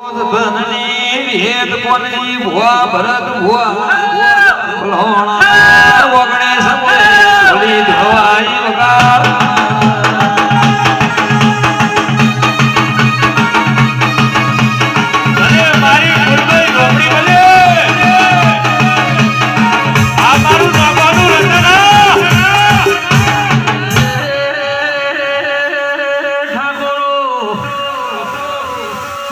ધનની વેદ કોની ભુવા ભરત ભુવા. લોણા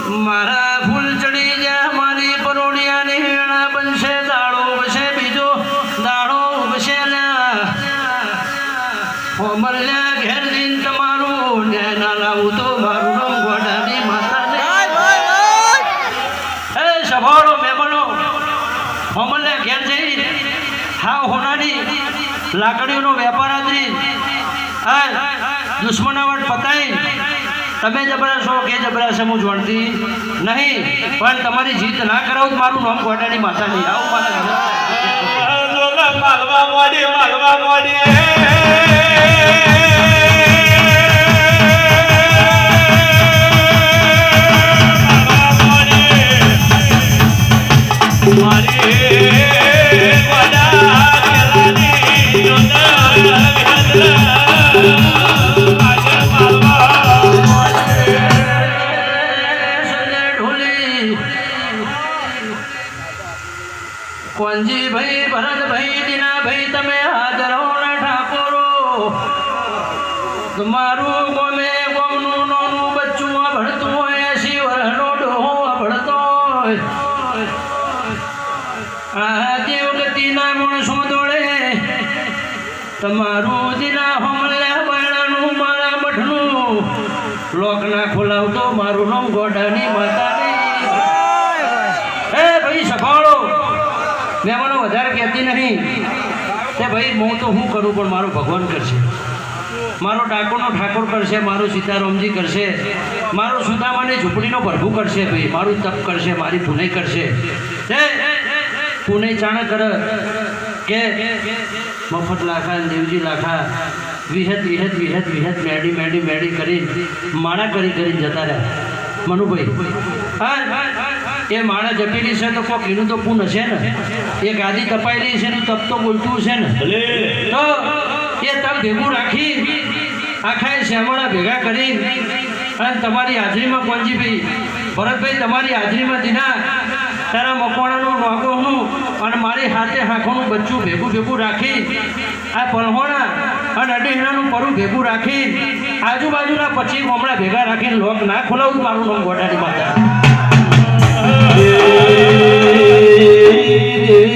મારા ફૂલ ચડી ગયા, મારી પરોડિયાની હેણા બનશે, દાડો બશે બીજો, દાડો ઉગશે હોમલ્યા ઘેર દિન તમારું નેના લાવું તો મારું નામ ગોડાની એ સભાળો મહેમાનો હોમલ્યા ઘેર જઈ. હા હોનાની લાકડીઓનો વેપાર આદરી. દુશ્મનાવટ પતાઈ. તમે જબરા છો, કે જબરા છે, હું જોડતી નહીં. પણ તમારી જીત ના કરાવું મારું નામ ગોડાની માતા નહીં આવું માલવા મોડી માલવા કોંજીભાઈ ભરતભાઈ દીનાભાઈ તમે હાજર હો ને ઠાકોરો. તમારું ગમે ગમનું નોનું બચ્ચું ભણતું હોય એસી વર્ષનો ડોહો ભણતો આ દેવ ગતિના માણસો દોડે તમારું દિના હમલ્યા બૈણાનું મારા મઠનું લોકના ખોલાવતો મારું નામ ગોડાની માતાની એ ભાઈ સભાળો મહેમાનો વધારે કહેતી નહીં કે ભાઈ, હું તો હું કરું, પણ મારો ભગવાન કરશે. મારો ડાકોનો ઠાકોર કરશે, મારો સીતારામજી કરશે. મારો સુદામાની ઝૂંપડીનો ભરભું કરશે ભાઈ, મારું તપ કરશે, મારી પુનઃ કરશે. હે પુનઃ ચાણ કર કે મફત લાખા દેવજી લાખા, વિહત વિહત વિહત વિહત, મેડી મેડી મેડી કરી, માણા કરી કરી જતા રહ્યા. મનુભાઈ એ માણસ જપેલી છે તો કોક એનું તો પૂન હશે ને? એ ગાદી તપાયેલી છે એનું તપ તો બોલતું છે ને? તો એ તપ ભેગું રાખી આખા એ શ્યામળા ભેગા કરી અને તમારી હાજરીમાં પહોંચીભાઈ ભરતભાઈ તમારી હાજરીમાં દીના. તારા મકવાણાનું નોગોનું અને મારી હાથે હાંખોનું બચ્ચું ભેગું ભેગું રાખી આ પલહોણા અને અડીહણાનું પરું ભેગું રાખી આજુબાજુના પછી હમણાં ભેગા રાખીને લોક ના ખોલાવું મારું નામ ગોડાની માતા.